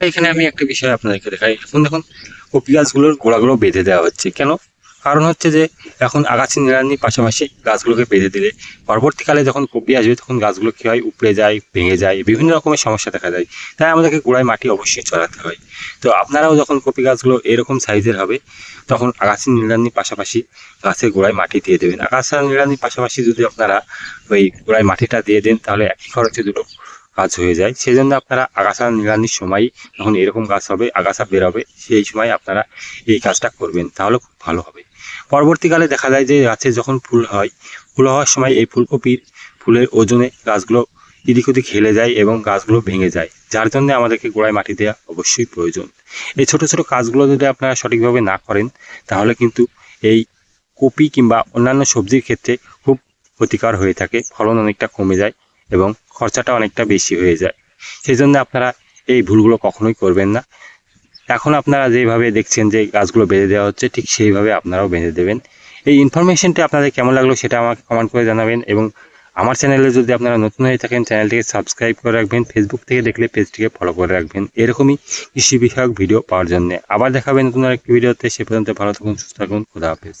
এখানে আমি একটা বিষয় আপনাদেরকে দেখাই। এখন দেখুন, কপি গাছগুলোর গোড়াগুলো বেঁধে দেওয়া হচ্ছে। কেন? কারণ হচ্ছে যে, এখন আগাছি নিড়ানির পাশাপাশি গাছগুলোকে বেঁধে দিলে পরবর্তীকালে যখন কপি আসবে, তখন গাছগুলো কী হয়? উপড়ে যায়, ভেঙে যায়, বিভিন্ন রকমের সমস্যা দেখা যায় তাই আমাদেরকে গোড়ায় মাটি অবশ্যই চড়াতে হয়। তো আপনারাও যখন কপি গাছগুলো এরকম সাইজের হবে, তখন আগাছি নিড়ানির পাশাপাশি গাছের গোড়ায় মাটি দিয়ে দেবেন। আগাছা নিড়ানির পাশাপাশি যদি আপনারা ওই গোড়ায় মাটিটা দিয়ে দেন, তাহলে একই খরচে দুটো কাজ হয়ে যায়। সেই জন্য আপনারা আগাছা নিড়ানির সময় যখন এরকম গাছ হবে, আগাছা বেরোবে, সেই সময় আপনারা এই কাজটা করবেন, তাহলে খুব ভালো হবে। পরবর্তীকালে দেখা যায় যে গাছে যখন ফুল হয়, ফুল হওয়ার সময় এই ফুলকপির ফুলের ওজনে গাছগুলো এদিক ওদিক হেলে যায় এবং গাছগুলো ভেঙে যায়, যার জন্য আমাদেরকে গোড়ায় মাটি দেওয়া অবশ্যই প্রয়োজন। এই ছোট ছোট কাজগুলো যদি আপনারা সঠিকভাবে না করেন, তাহলে কিন্তু এই কপি কিংবা অন্যান্য সবজির ক্ষেত্রে খুব ক্ষতিকর হয়ে থাকে, ফলন অনেকটা কমে যায়। এবং খরচাটা অনেকটা বেশি হয়ে যায়। সেই জন্য আপনারা এই ভুলগুলো কখনোই করবেন না। এখন আপনারা যেভাবে দেখছেন যে গাছগুলো বেঁধে দেওয়া হচ্ছে, ঠিক সেইভাবে আপনারাও বেঁধে দেবেন। এই ইনফরমেশনটি আপনাদের কেমন লাগল সেটা আমাকে কমেন্ট করে জানাবেন এবং আমার চ্যানেলে যদি আপনারা নতুন হয়ে থাকেন চ্যানেলটিকে সাবস্ক্রাইব করে রাখবেন ফেসবুক থেকে দেখলে পেজটিকে ফলো করে রাখবেন। এরকমই কৃষি বিষয়ক ভিডিও পাওয়ার জন্য। আবার দেখাবেন নতুন আরেকটি ভিডিওতে সে পর্যন্ত ভালো থাকুন, সুস্থ থাকুন, খুদা হাফেজ।